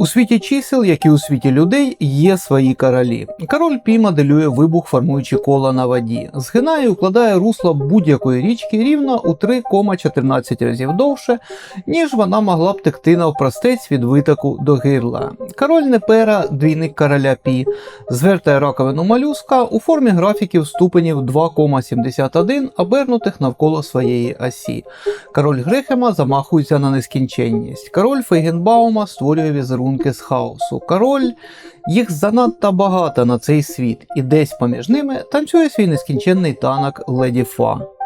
У світі чисел, як і у світі людей, є свої королі. Король Пі моделює вибух, формуючи коло на воді, згинає і укладає русло будь-якої річки рівно у 3,14 разів довше, ніж вона могла б текти навпростець від витоку до гирла. Король Непера, двійник короля Пі, звертає раковину малюска у формі графіків ступенів 2,71, обернутих навколо своєї осі. Король Грехема замахується на нескінченність. Король Фейгенбаума створює візерунки з хаосу. Король їх занадто багато на цей світ, і десь поміж ними танцює свій нескінченний танок Леді Фа.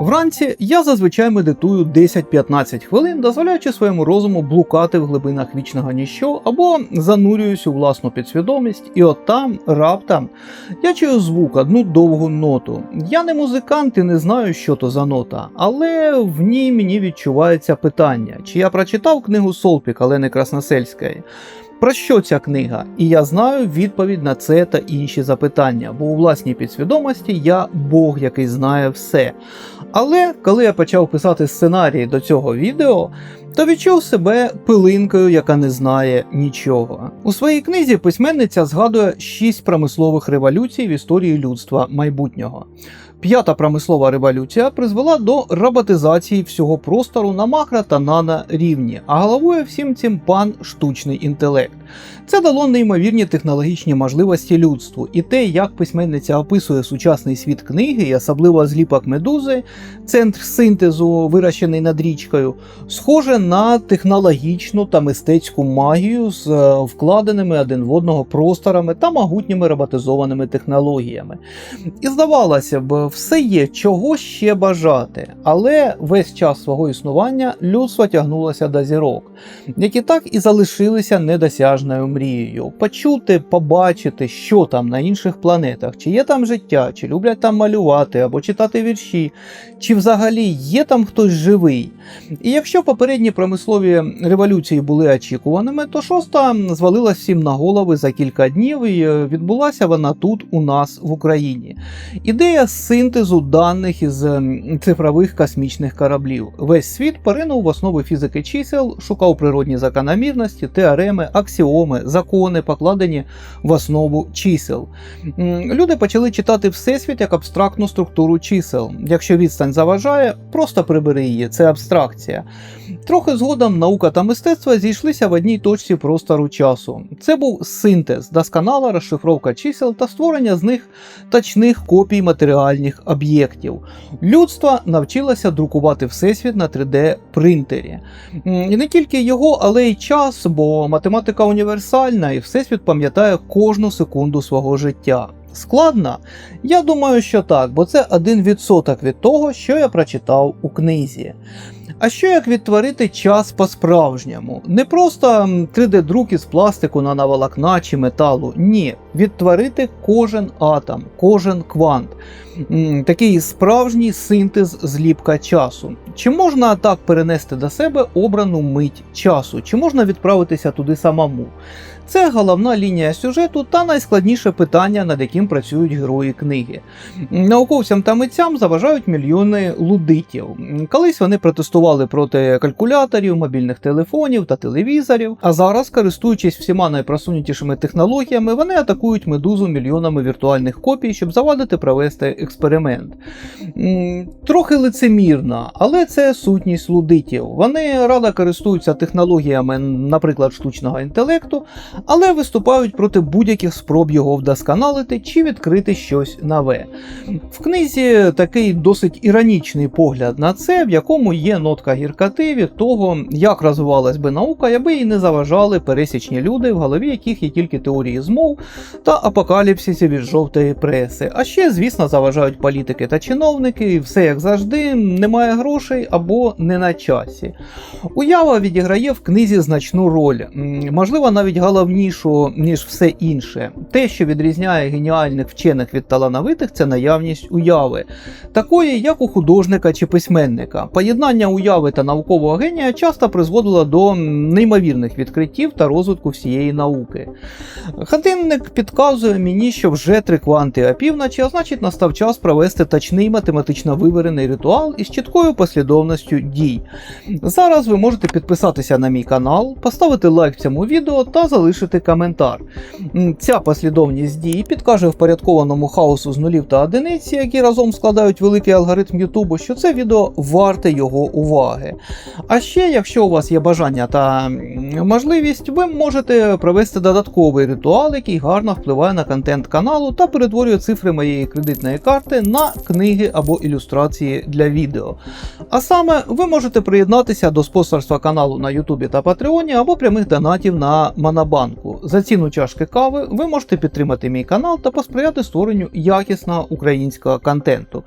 Вранці я зазвичай медитую 10-15 хвилин, дозволяючи своєму розуму блукати в глибинах вічного ніщо або занурююсь у власну підсвідомість, і от там, раптом, я чую звук, одну довгу ноту. Я не музикант і не знаю, що то за нота, але в ній мені відчувається питання, чи я прочитав книгу Солпік Олени Красносельської. Про що ця книга? І я знаю відповідь на це та інші запитання, бо у власній підсвідомості я Бог, який знає все. Але коли я почав писати сценарій до цього відео, то відчув себе пилинкою, яка не знає нічого. У своїй книзі письменниця згадує шість промислових революцій в історії людства майбутнього. П'ята промислова революція призвела до роботизації всього простору на макро та нано рівні, а головою всім цим пан штучний інтелект. Це дало неймовірні технологічні можливості людству, і те, як письменниця описує сучасний світ книги, і особливо зліпок медузи, центр синтезу, вирощений над річкою, схоже на технологічну та мистецьку магію з е, вкладеними один в одного просторами та могутніми роботизованими технологіями. І здавалося б, все є чого ще бажати, але весь час свого існування людство тягнулося до зірок, які так і залишилися недосяжною мрією. Почути, побачити, що там на інших планетах, чи є там життя, чи люблять там малювати або читати вірші, чи взагалі є там хтось живий. І якщо попередні промислові революції були очікуваними, то шоста звалилась всім на голови за кілька днів, і е, відбулася вона тут, у нас в Україні. Ідея синтезу даних із ем, цифрових космічних кораблів. Весь світ поринув в основи фізики чисел, шукав природні закономірності, теореми, аксіоми, закони, покладені в основу чисел. Люди почали читати всесвіт як абстрактну структуру чисел. Якщо відстань заважає, просто прибери її, це абстракція. Трохи згодом наука та мистецтво зійшлися в одній точці простору часу. Це був синтез, досконала розшифровка чисел та створення з них точних копій матеріальних об'єктів. Людство навчилося друкувати всесвіт на 3D принтері. І не тільки його, але й час, бо математика універсальна, і всесвіт пам'ятає кожну секунду свого життя. Складно? Я думаю, що так, бо це 1% від того, що я прочитав у книзі. А що як відтворити час по-справжньому? Не просто 3D-друк із пластику на наволокна чи металу. Ні, відтворити кожен атом, кожен квант. Такий справжній синтез зліпка часу. Чи можна так перенести до себе обрану мить часу? Чи можна відправитися туди самому? Це головна лінія сюжету та найскладніше питання, над яким працюють герої книги. Науковцям та митцям заважають мільйони лудитів. Колись вони протестували проти калькуляторів, мобільних телефонів та телевізорів, а зараз, користуючись всіма найпросунутішими технологіями, вони атакують медузу мільйонами віртуальних копій, щоб завадити провести експеримент. Трохи лицемірно, але це сутність лудитів. Вони радо користуються технологіями, наприклад, штучного інтелекту, але виступають проти будь-яких спроб його вдосконалити чи відкрити щось нове. В книзі такий досить іронічний погляд на це, в якому є нотка гіркоти від того, як розвивалась би наука, аби їй не заважали пересічні люди, в голові яких є тільки теорії змов та апокаліпсиси від жовтої преси. А ще, звісно, заважають політики та чиновники, і все як завжди, немає грошей або не на часі. Уява відіграє в книзі значну роль, можливо, навіть головнішу, ніж все інше. Те, що відрізняє геніальних вчених від талановитих, це наявність уяви, такої, як у художника чи письменника. Поєднання уяви та наукового генія часто призводило до неймовірних відкриттів та розвитку всієї науки. Годинник підказує мені, що вже три кванти опівночі, а значить настав час провести точний математично виварений ритуал із чіткою послідовністю дій. Зараз ви можете підписатися на мій канал, поставити лайк цьому відео та залишити коментар. Ця послідовність дій підкаже впорядкованому хаосу з нулів та одиниць, які разом складають великий алгоритм Ютубу, що це відео варте його уваги. А ще, якщо у вас є бажання та можливість, ви можете провести додатковий ритуал, який гарно впливає на контент каналу та перетворює цифри моєї кредитної карти на книги або ілюстрації для відео. А саме, ви можете приєднатися до спонсорства каналу на Ютубі та Патреоні або прямих донатів на Монобанку. За ціну чашки кави ви можете підтримати мій канал та посприяти створенню якісного українського контенту.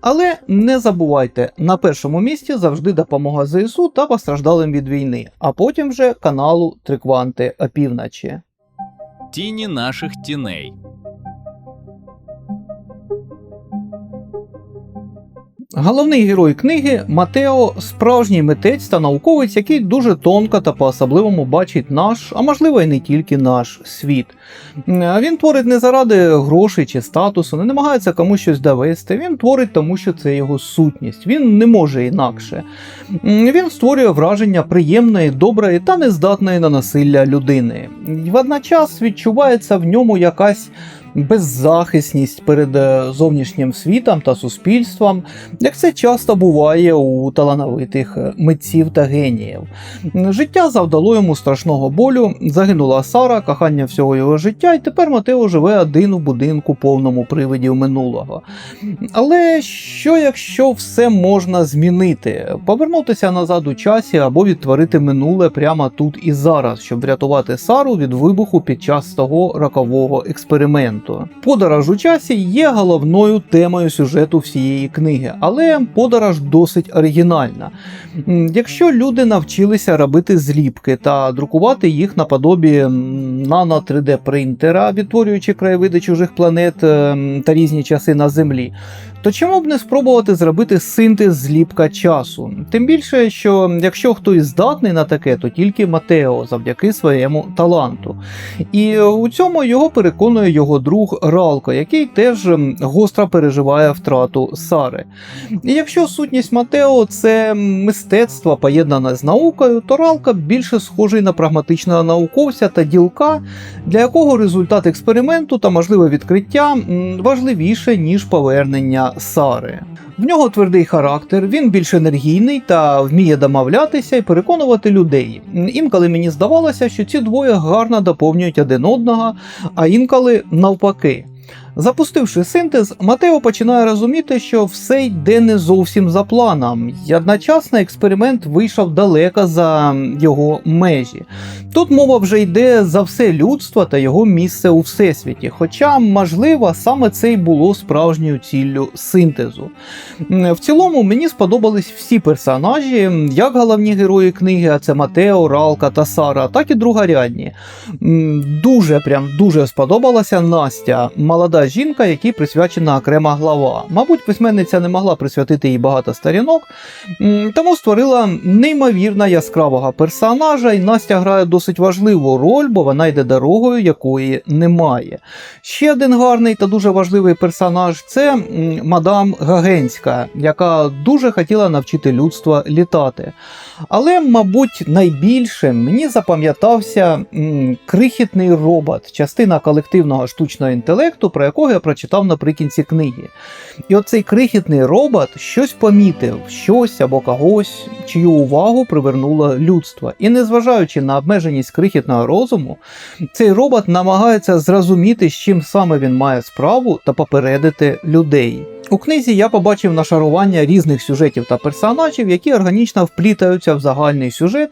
Але не забувайте, на першому місці завжди допомога ЗСУ та постраждалим від війни, а потім вже каналу Трикванти опівночі. Тіні наших тіней. Головний герой книги Матео справжній митець та науковець, який дуже тонко та по-особливому бачить наш, а можливо і не тільки наш світ. Він творить не заради грошей чи статусу, не намагається комусь щось довести. Він творить тому, що це його сутність. Він не може інакше. Він створює враження приємної, доброї та нездатної на насилля людини. Водночас відчувається в ньому якась беззахисність перед е, зовнішнім світом та суспільством, як це часто буває у талановитих е, митців та геніїв. Життя завдало йому страшного болю, загинула Сара, кохання всього його життя, і тепер Матео живе один в будинку повному привидів минулого. Але що якщо все можна змінити? Повернутися назад у часі або відтворити минуле прямо тут і зараз, щоб врятувати Сару від вибуху під час того рокового експерименту. Подорож у часі є головною темою сюжету всієї книги, але подорож досить оригінальна. Якщо люди навчилися робити зліпки та друкувати їх наподобі нано 3D принтера, відтворюючи краєвиди чужих планет ем, та різні часи на Землі, то чому б не спробувати зробити синтез зліпка часу? Тим більше, що якщо хтось здатний на таке, то тільки Матео завдяки своєму таланту. І у цьому його переконує його друг Ралко, який теж гостро переживає втрату Сари. І якщо сутність Матео це мистецтво поєднане з наукою, то Ралко більше схожий на прагматичного науковця та ділка, для якого результат експерименту та можливе відкриття важливіше, ніж повернення Сари. В нього твердий характер, він більш енергійний та вміє домовлятися і переконувати людей. Інколи мені здавалося, що ці двоє гарно доповнюють один одного, а інколи навпаки. Запустивши синтез, Матео починає розуміти, що все йде не зовсім за планом, і одночасно експеримент вийшов далеко за його межі. Тут мова вже йде за все людство та його місце у всесвіті, хоча, можливо, саме це й було справжньою ціллю синтезу. В цілому мені сподобались всі персонажі, як головні герої книги, а це Матео, Ралка та Сара, так і другорядні. Дуже прям дуже сподобалася Настя, молода жінка, якій присвячена окрема глава. Мабуть, письменниця не могла присвятити їй багато сторінок, тому створила неймовірно яскравого персонажа, і Настя грає досить важливу роль, бо вона йде дорогою, якої немає. Ще один гарний та дуже важливий персонаж це мадам Гагенська, яка дуже хотіла навчити людство літати. Але, мабуть, найбільше мені запам'ятався крихітний робот, частина колективного штучного інтелекту, про якого я прочитав наприкінці книги. І оцей крихітний робот щось помітив, щось або когось, чию увагу привернуло людство. І незважаючи на обмеженість крихітного розуму, цей робот намагається зрозуміти, з чим саме він має справу та попередити людей. У книзі я побачив нашарування різних сюжетів та персонажів, які органічно вплітаються в загальний сюжет,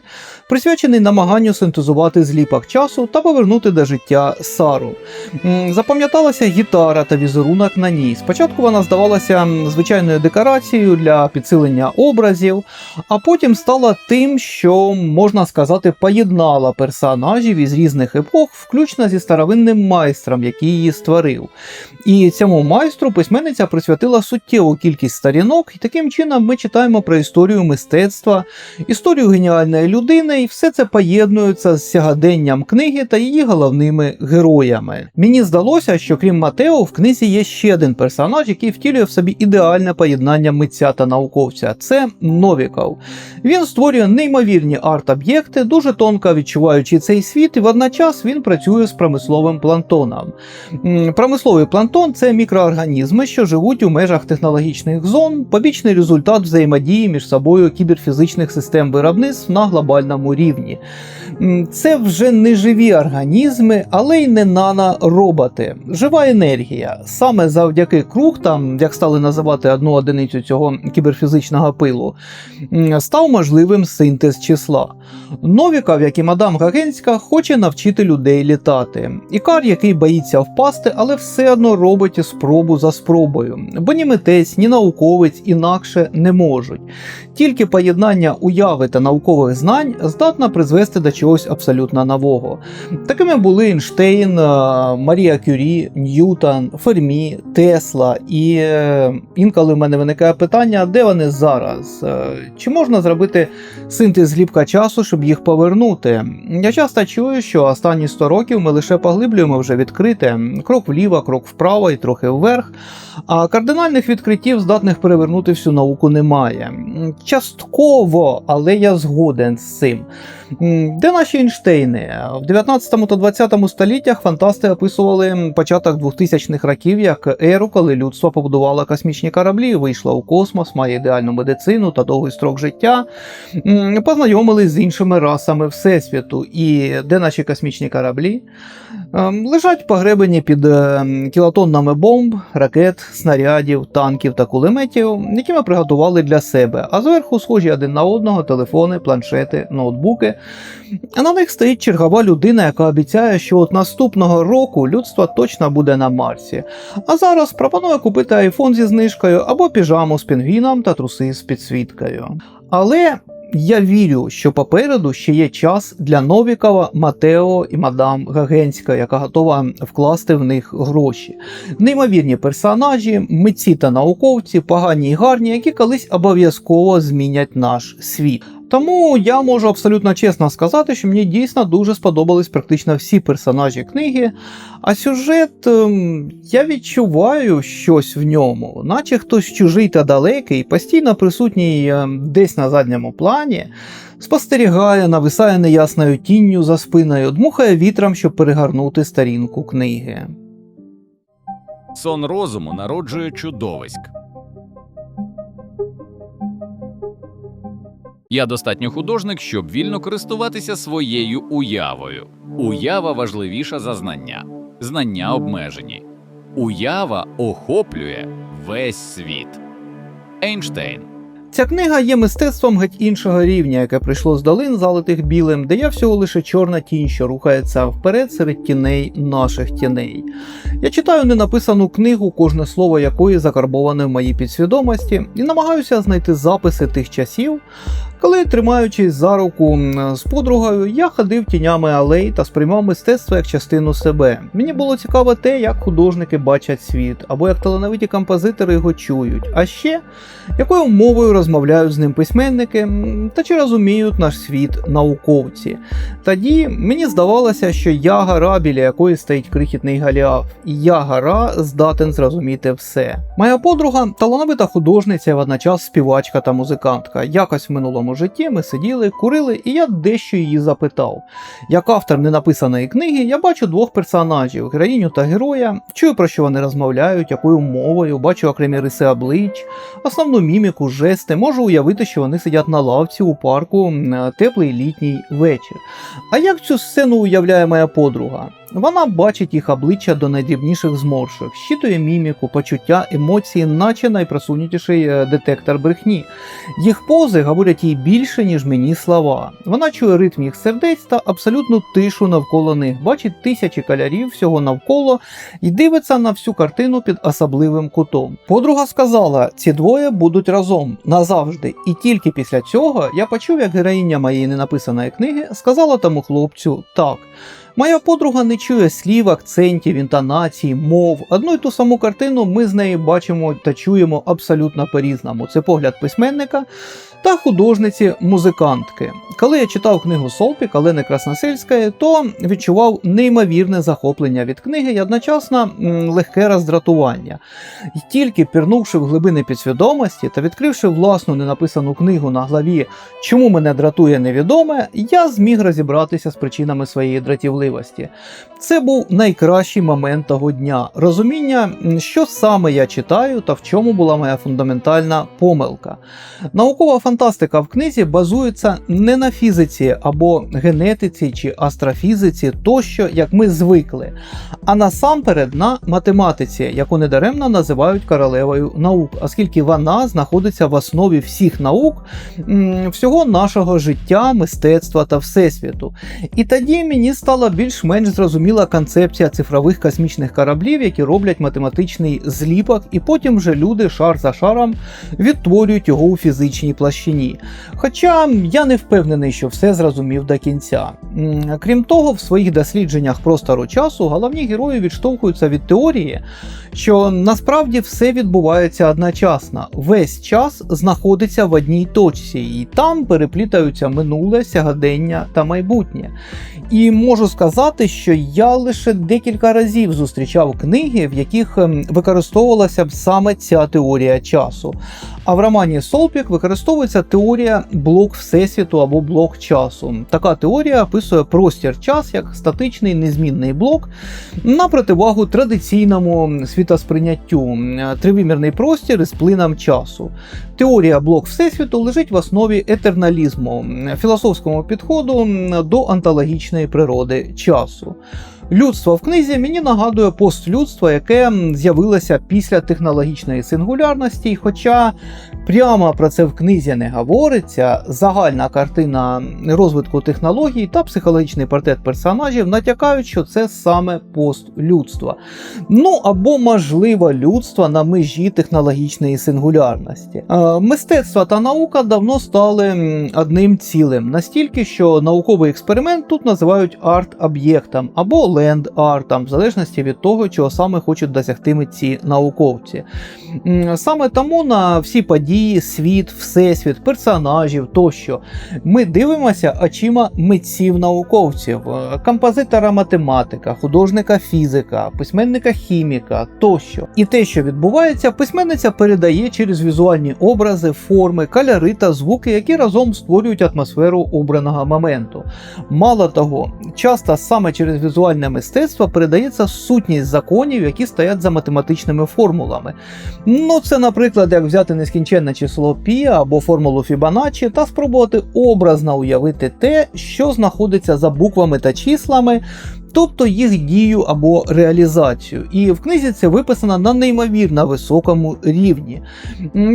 присвячений намаганню синтезувати зліпок часу та повернути до життя Сару. Запам'яталася гітара та візерунок на ній. Спочатку вона здавалася звичайною декорацією для підсилення образів, а потім стала тим, що можна сказати, поєднала персонажів із різних епох, включно зі старовинним майстром, який її створив. І цьому майстру письменниця присвятила суттєву кількість сторінок, і таким чином ми читаємо про історію мистецтва, історію геніальної людини, і все це поєднується з сягаденням книги та її головними героями. Мені здалося, що крім Матео, в книзі є ще один персонаж, який втілює в собі ідеальне поєднання митця та науковця. Це Новіков. Він створює неймовірні арт-об'єкти, дуже тонко відчуваючи цей світ, і водночас він працює з промисловим планктоном. М, Промисловий планктон це мікроорганізми, що живуть у межах технологічних зон, побічний результат взаємодії між собою кіберфізичних систем виробництв на глобальному рівні. Це вже не живі організми, але й не нанороботи. Жива енергія. Саме завдяки кругтам, як стали називати одну одиницю цього кіберфізичного пилу, став можливим синтез числа. Новіков, як і мадам Гагенська, хоче навчити людей літати. Ікар, який боїться впасти, але все одно робить спробу за спробою. Бо ні митець, ні науковець інакше не можуть. Тільки поєднання уяви та наукових знань здатна призвести до чогось абсолютно нового. Такими були Ейнштейн, е, Марія Кюрі, Ньютон, Фермі, Тесла. І е, інколи в мене виникає питання, де вони зараз? Е, Чи можна зробити синтез зліпка часу, щоб їх повернути? Я часто чую, що останні 100 років ми лише поглиблюємо вже відкрите, крок вліво, крок вправо і трохи вверх. А кардинальних відкриттів, здатних перевернути всю науку, немає. Частково, але я згоден з цим. Де наші Ейнштейни? В 19 та 20 століттях фантасти описували початок 2000-х років як еру, коли людство побудувало космічні кораблі, вийшло у космос, має ідеальну медицину та довгий строк життя. Познайомились з іншими расами Всесвіту. І де наші космічні кораблі? Ем, Лежать погребені під ем, кілотоннами бомб, ракет, снарядів, танків та кулеметів, які ми приготували для себе, а зверху схожі один на одного телефони, планшети, ноутбуки. А на них стоїть чергова людина, яка обіцяє, що от наступного року людство точно буде на Марсі. А зараз пропонує купити айфон зі знижкою або піжаму з пінгвіном та труси з підсвіткою. Але я вірю, що попереду ще є час для Новікова, Матео і мадам Гагенська, яка готова вкласти в них гроші. Неймовірні персонажі, митці та науковці, погані і гарні, які колись обов'язково змінять наш світ. Тому я можу абсолютно чесно сказати, що мені дійсно дуже сподобались практично всі персонажі книги, а сюжет ем, я відчуваю щось в ньому, наче хтось чужий та далекий, постійно присутній ем, десь на задньому плані, спостерігає, нависає неясною тінню за спиною, дмухає вітром, щоб перегорнути сторінку книги. Сон розуму народжує чудовиськ. Я достатньо художник, щоб вільно користуватися своєю уявою. Уява важливіша за знання. Знання обмежені. Уява охоплює весь світ. Ейнштейн. Ця книга є мистецтвом геть іншого рівня, яке прийшло з долин, залитих білим, де є всього лише чорна тінь, що рухається вперед серед тіней наших тіней. Я читаю ненаписану книгу, кожне слово якої закарбоване в моїй підсвідомості, і намагаюся знайти записи тих часів, коли, тримаючись за руку з подругою, я ходив тінями алей та сприймав мистецтво як частину себе. Мені було цікаво те, як художники бачать світ, або як талановиті композитори його чують, а ще якою мовою розмовляють з ним письменники, та чи розуміють наш світ науковці. Тоді мені здавалося, що я гора, біля якої стоїть крихітний Галіаф, і я гора здатен зрозуміти все. Моя подруга талановита художниця, і водночас співачка та музикантка. Якось в минулому житті ми сиділи, курили, і я дещо її запитав. Як автор ненаписаної книги, я бачу двох персонажів: героїню та героя, чую про що вони розмовляють, якою мовою, бачу окремі риси облич, основну міміку, жести, можу уявити, що вони сидять на лавці у парку теплий літній вечір. А як цю сцену уявляє моя подруга? Вона бачить їх обличчя до найдрібніших зморшок, щитує міміку, почуття, емоції, наче найпросунутіший е, детектор брехні. Їх пози говорять їй більше, ніж мені слова. Вона чує ритм їх сердець та абсолютну тишу навколо них, бачить тисячі кольорів всього навколо і дивиться на всю картину під особливим кутом. Подруга сказала, ці двоє будуть разом назавжди, і тільки після цього я почув, як героїня моєї ненаписаної книги сказала тому хлопцю так. Моя подруга не чує слів, акцентів, інтонацій, мов. Одну й ту саму картину ми з нею бачимо та чуємо абсолютно по-різному. Це погляд письменника та художниці-музикантки. Коли я читав книгу Солпік Олени Красносельської, то відчував неймовірне захоплення від книги і одночасно легке роздратування. І тільки пірнувши в глибини підсвідомості та відкривши власну ненаписану книгу на главі Чому мене дратує невідоме, я зміг розібратися з причинами своєї дратівливості. Це був найкращий момент того дня розуміння, що саме я читаю та в чому була моя фундаментальна помилка. Наукова фантастика в книзі базується не на фізиці або генетиці чи астрофізиці, тощо, як ми звикли, а насамперед на математиці, яку недаремно називають королевою наук, оскільки вона знаходиться в основі всіх наук, всього нашого життя, мистецтва та всесвіту. І тоді мені стала більш-менш зрозуміла концепція цифрових космічних кораблів, які роблять математичний зліпок, і потім вже люди шар за шаром відтворюють його у фізичній площині. Хоча я не впевнений, що все зрозумів до кінця. Крім того, в своїх дослідженнях простору часу головні герої відштовхуються від теорії, що насправді все відбувається одночасно. Весь час знаходиться в одній точці, і там переплітаються минуле, сягадення та майбутнє. І можу сказати, що я лише декілька разів зустрічав книги, в яких ем, використовувалася б саме ця теорія часу. А в романі Солпік використовується теорія блок всесвіту або блок часу. Така теорія описує простір час як статичний незмінний блок на противагу традиційному світосприйняттю тривимірний простір із плином часу. Теорія блок всесвіту лежить в основі етерналізму, філософському підходу до антологічної природи часу. Людство в книзі мені нагадує постлюдство, яке з'явилося після технологічної сингулярності, хоча прямо про це в книзі не говориться, загальна картина розвитку технологій та психологічний портрет персонажів натякають, що це саме постлюдство. Ну або можливо людство на межі технологічної сингулярності. Е, Мистецтво та наука давно стали одним цілим, настільки, що науковий експеримент тут називають арт-об'єктом або ленд-артом, в залежності від того, чого саме хочуть досягти митці науковці. Саме тому на всі події, світ, всесвіт, персонажів тощо ми дивимося очима митців-науковців, е, композитора-математика, художника-фізика, письменника-хіміка тощо. І те, що відбувається, письменниця передає через візуальні образи, форми, кольори та звуки, які разом створюють атмосферу обраного моменту. Мало того, часто саме через візуальне мистецтво передається сутність законів, які стоять за математичними формулами. Ну, це, наприклад, як взяти нескінченне число пі або формулу Фібоначчі та спробувати образно уявити те, що знаходиться за буквами та числами, тобто їх дію або реалізацію. І в книзі це виписано на неймовірно високому рівні.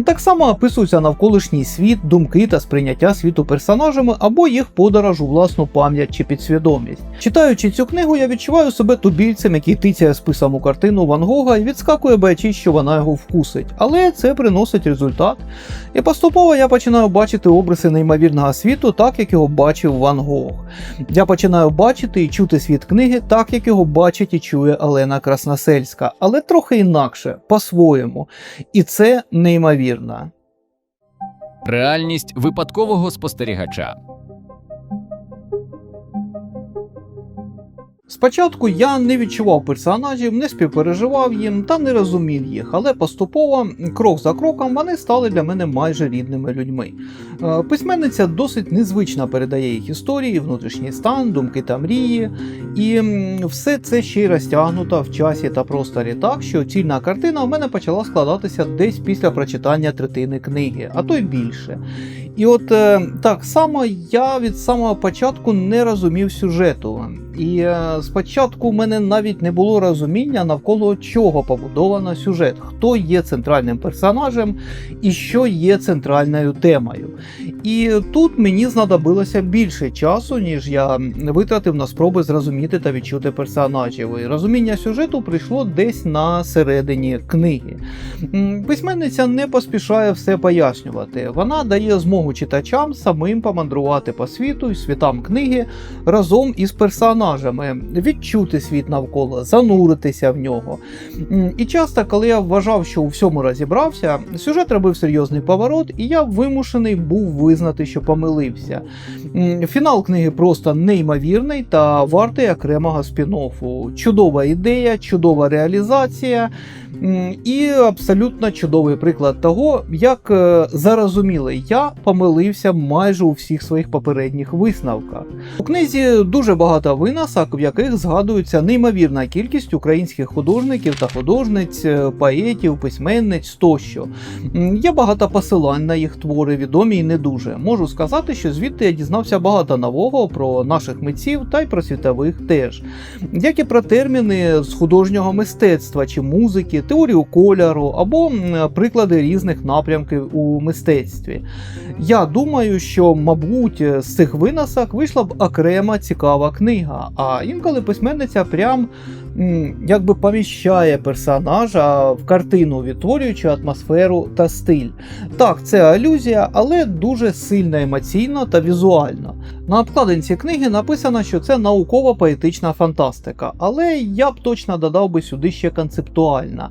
Так само описується навколишній світ, думки та сприйняття світу персонажами або їх подорож у власну пам'ять чи підсвідомість. Читаючи цю книгу, я відчуваю себе тубільцем, який тицяє списом у картину Ван Гога і відскакує боячись, що вона його вкусить. Але це приносить результат. І поступово я починаю бачити обриси неймовірного світу, так як його бачив Ван Гог. Я починаю бачити і чути світ книги, так як його бачить і чує Олена Красносельська, але трохи інакше, по-своєму. І це неймовірно. Реальність випадкового спостерігача. Спочатку я не відчував персонажів, не співпереживав їм та не розумів їх, але поступово, крок за кроком, вони стали для мене майже рідними людьми. Е, Письменниця досить незвично передає їх історії, внутрішній стан, думки та мрії, і все це ще й розтягнуто в часі та просторі так, що цільна картина в мене почала складатися десь після прочитання третини книги, а то й більше. І от е, так само я від самого початку не розумів сюжету. І е, спочатку в мене навіть не було розуміння, навколо чого побудовано сюжет, хто є центральним персонажем і що є центральною темою. І тут мені знадобилося більше часу, ніж я витратив на спроби зрозуміти та відчути персонажів. І розуміння сюжету прийшло десь на середині книги. Письменниця не поспішає все пояснювати. Вона дає змогу читачам самим помандрувати по світу і світам книги разом із персонажами, відчути світ навколо, зануритися в нього. І часто, коли я вважав, що у всьому розібрався, сюжет робив серйозний поворот, і я вимушений був визнати, що помилився. Фінал книги просто неймовірний та вартий окремого спін-оффу. Чудова ідея, чудова реалізація і абсолютно чудовий приклад того, як е, зарозумілий я помилився майже у всіх своїх попередніх висновках. У книзі дуже багато виносок, в яких згадується неймовірна кількість українських художників та художниць, е, поетів, письменниць тощо. Є багато посилань на їх твори, відомі і не дуже. Можу сказати, що звідти я дізнався багато нового про наших митців та й про світових теж, як і про терміни з художнього мистецтва чи музики, теорію кольору або приклади різних напрямків у мистецтві. Я думаю, що, мабуть, з цих виносок вийшла б окрема цікава книга, а інколи письменниця прям якби поміщає персонажа в картину, відтворюючи атмосферу та стиль. Так, це алюзія, але дуже сильно емоційно та візуально. На обкладинці книги написано, що це науково-поетична фантастика, але я б точно додав би сюди ще концептуальна.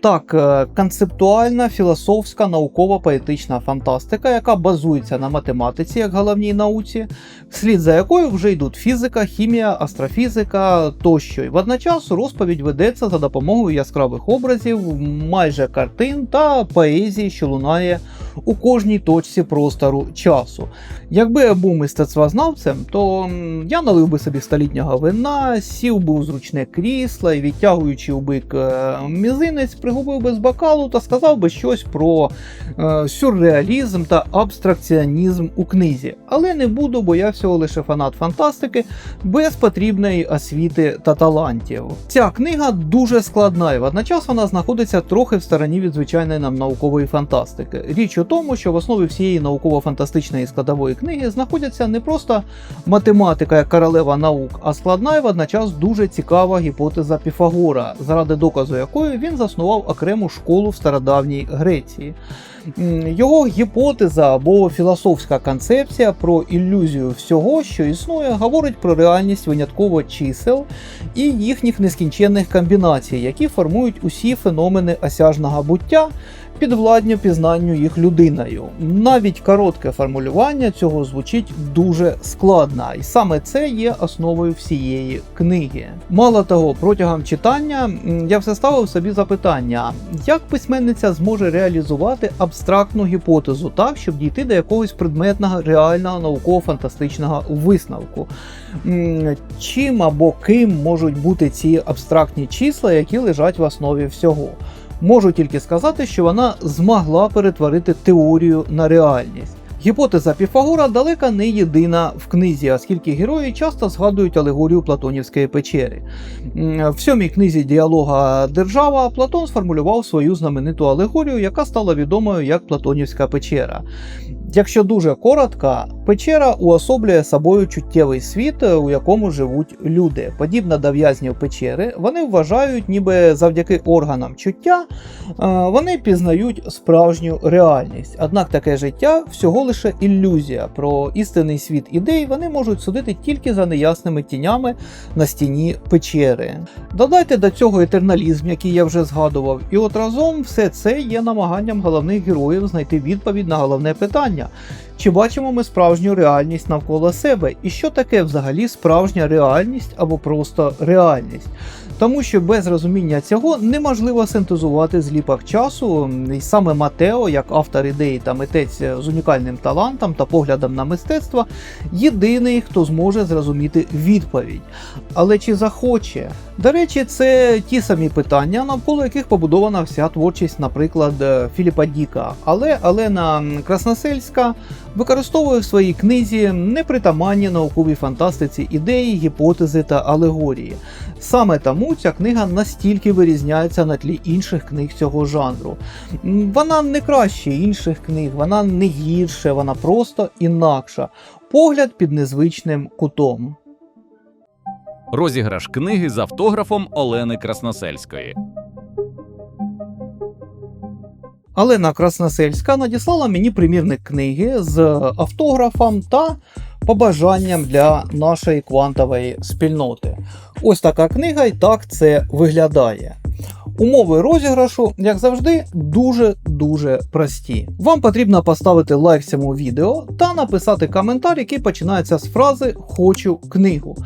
Так, е, концептуальна, філософська, наукова поетична фантастика, яка базується на математиці як головній науці, вслід за якою вже йдуть фізика, хімія, астрофізика тощо. І водночас розповідь ведеться за допомогою яскравих образів, майже картин та поезії, що лунає у кожній точці простору часу. Якби я був мистецтвознавцем, то я налив би собі столітнього вина, сів би у зручне крісло і відтягуючи у бик е, мізинець, пригубив би з бокалу та сказав би щось про е, сюрреалізм та абстракціонізм у книзі. Але не буду, бо я всього лише фанат фантастики без потрібної освіти та талантів. Ця книга дуже складна і водночас вона знаходиться трохи в стороні від звичайної нам наукової фантастики. Річ у тому, що в основі всієї науково-фантастичної складової книги знаходяться не просто математика як королева наук, а складна і водночас дуже цікава гіпотеза Піфагора, заради доказу якої він заснував окрему школу в стародавній Греції. Його гіпотеза або філософська концепція про ілюзію всього, що існує, говорить про реальність винятково чисел і їхніх нескінченних комбінацій, які формують усі феномени осяжного буття, підвладні пізнанню їх людиною. Навіть коротке формулювання цього звучить дуже складно, і саме це є основою всієї книги. Мало того, протягом читання я все ставив собі запитання, як письменниця зможе реалізувати абстрактну гіпотезу так, щоб дійти до якогось предметного реального науково-фантастичного висновку. Чим або ким можуть бути ці абстрактні числа, які лежать в основі всього? Можу тільки сказати, що вона змогла перетворити теорію на реальність. Гіпотеза Піфагора далека не єдина в книзі, оскільки герої часто згадують алегорію Платонівської печери. В сьомій книзі діалога Держава Платон сформулював свою знамениту алегорію, яка стала відомою як Платонівська печера. Якщо дуже коротко, печера уособлює собою чуттєвий світ, у якому живуть люди. Подібно до в'язнів печери, вони вважають, ніби завдяки органам чуття е, вони пізнають справжню реальність. Однак таке життя всього лише ілюзія. Про істинний світ ідей вони можуть судити тільки за неясними тінями на стіні печери. Додайте до цього етерналізм, який я вже згадував, і от разом все це є намаганням головних героїв знайти відповідь на головне питання. Чи бачимо ми справжню реальність навколо себе? І що таке взагалі справжня реальність або просто реальність? Тому що без розуміння цього неможливо синтезувати зліпок часу, і саме Матео, як автор ідеї та митець з унікальним талантом та поглядом на мистецтво, єдиний, хто зможе зрозуміти відповідь. Але чи захоче? До речі, це ті самі питання, навколо яких побудована вся творчість, наприклад, Філіпа Діка. Але Алена Красносельська використовує в своїй книзі непритаманні науковій фантастиці ідеї, гіпотези та алегорії. Саме тому ця книга настільки вирізняється на тлі інших книг цього жанру. Вона не краще інших книг, вона не гірше, вона просто інакша. Погляд під незвичним кутом. Розіграш книги з автографом Олени Красносельської. Алена Красносельська надіслала мені примірник книги з автографом та побажанням для нашої квантової спільноти. Ось така книга, і так це виглядає. Умови розіграшу, як завжди, дуже-дуже прості. Вам потрібно поставити лайк цьому відео та написати коментар, який починається з фрази Хочу книгу.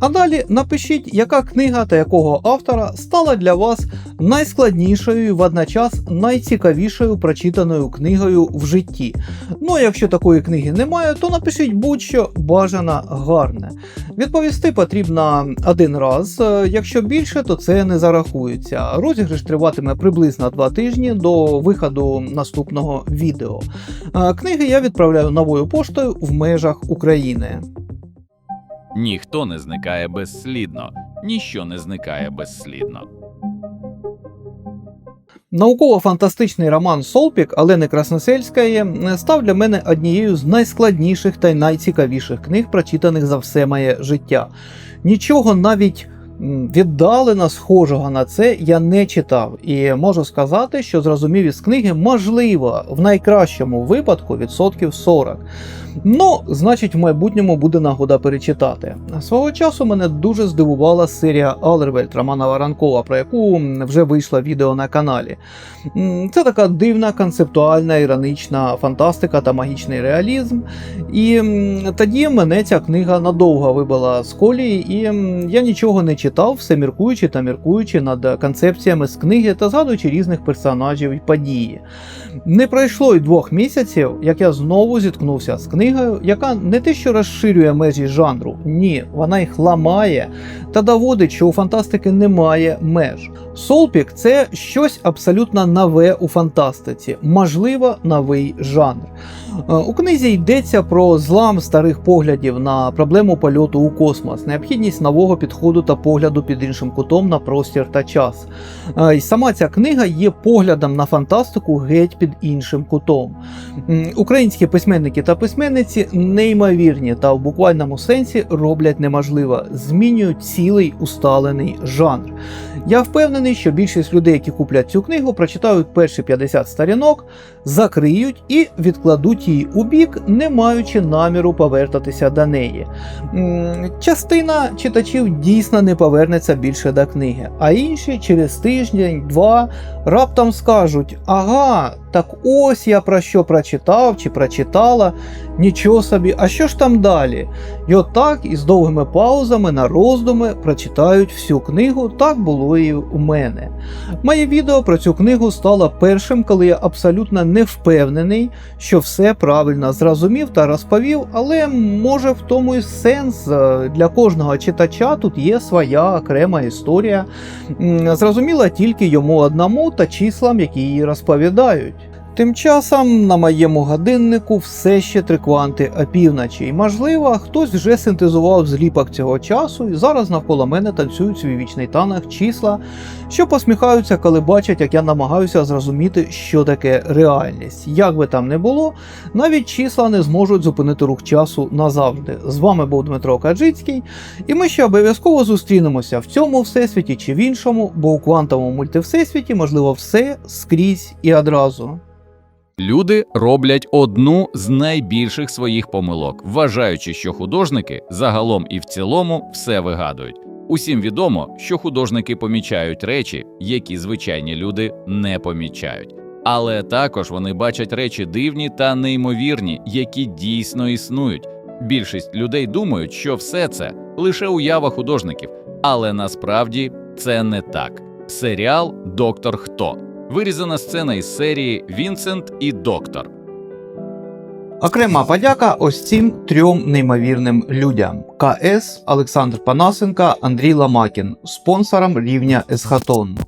А далі напишіть, яка книга та якого автора стала для вас найскладнішою і водночас найцікавішою прочитаною книгою в житті. Ну а якщо такої книги немає, то напишіть будь-що бажано гарне. Відповісти потрібно один раз. е, Якщо більше, то це не зарахується. Розіграш триватиме приблизно 2 тижні до виходу наступного відео. Книги я відправляю новою поштою в межах України. Ніхто не зникає безслідно, ніщо не зникає безслідно. Науково-фантастичний роман Солпік Олени Красносельської е, став для мене однією з найскладніших та й найцікавіших книг, прочитаних за все моє життя. Нічого навіть м, віддалено схожого на це я не читав, і можу сказати, що зрозумів із книги можливо в найкращому випадку відсотків 40. Ну, значить, в майбутньому буде нагода перечитати. Свого часу мене дуже здивувала серія Алервельт Романа Воронкова, про яку вже вийшло відео на каналі. Це така дивна, концептуальна, іронічна фантастика та магічний реалізм. І тоді мене ця книга надовго вибила з колії, і я нічого не читав, все міркуючи та міркуючи над концепціями з книги та згадуючи різних персонажів і події. Не пройшло й двох місяців, як я знову зіткнувся з книгою, яка не те, що розширює межі жанру, ні, вона їх ламає та доводить, що у фантастики немає меж. Солпік це щось абсолютно нове у фантастиці, можливо, новий жанр. Е, У книзі йдеться про злам старих поглядів на проблему польоту у космос, необхідність нового підходу та погляду під іншим кутом на простір та час. Е, І сама ця книга є поглядом на фантастику геть під іншим кутом. Українські письменники та письменниці неймовірні та в буквальному сенсі роблять неможливе, змінюють цілий усталений жанр. Я впевнений, що більшість людей, які куплять цю книгу, прочитають перші 50 сторінок, закриють і відкладуть її у бік, не маючи наміру повертатися до неї. Частина читачів дійсно не повернеться більше до книги, а інші через тиждень-два раптом скажуть: ага, так ось я про що прочитав чи прочитала, нічого собі, а що ж там далі? І отак із довгими паузами на роздуми прочитають всю книгу, так було і у мене. Моє відео про цю книгу стало першим, коли я абсолютно не впевнений, що все правильно зрозумів та розповів, але може в тому і сенс Е, для кожного читача тут є своя окрема історія, зрозуміла тільки йому одному та числам, які її розповідають. Тим часом на моєму годиннику все ще три кванти опівночі, і можливо, хтось вже синтезував зліпок цього часу, і зараз навколо мене танцюють свій вічний танок числа, що посміхаються, коли бачать, як я намагаюся зрозуміти, що таке реальність. Як би там не було, навіть числа не зможуть зупинити рух часу назавжди. З вами був Дмитро Каджицький, і ми ще обов'язково зустрінемося в цьому всесвіті чи в іншому, бо у квантовому мультивсесвіті можливо все скрізь і одразу. Люди роблять одну з найбільших своїх помилок, вважаючи, що художники загалом і в цілому все вигадують. Усім відомо, що художники помічають речі, які звичайні люди не помічають. Але також вони бачать речі дивні та неймовірні, які дійсно існують. Більшість людей думають, що все це лише уява художників, але насправді це не так. Серіал Доктор Хто вирізана сцена із серії Вінсент і Доктор. Окрема подяка ось цим трьом неймовірним людям: КС, Олександр Панасенка, Андрій Ламакін, спонсорам рівня Есхатон.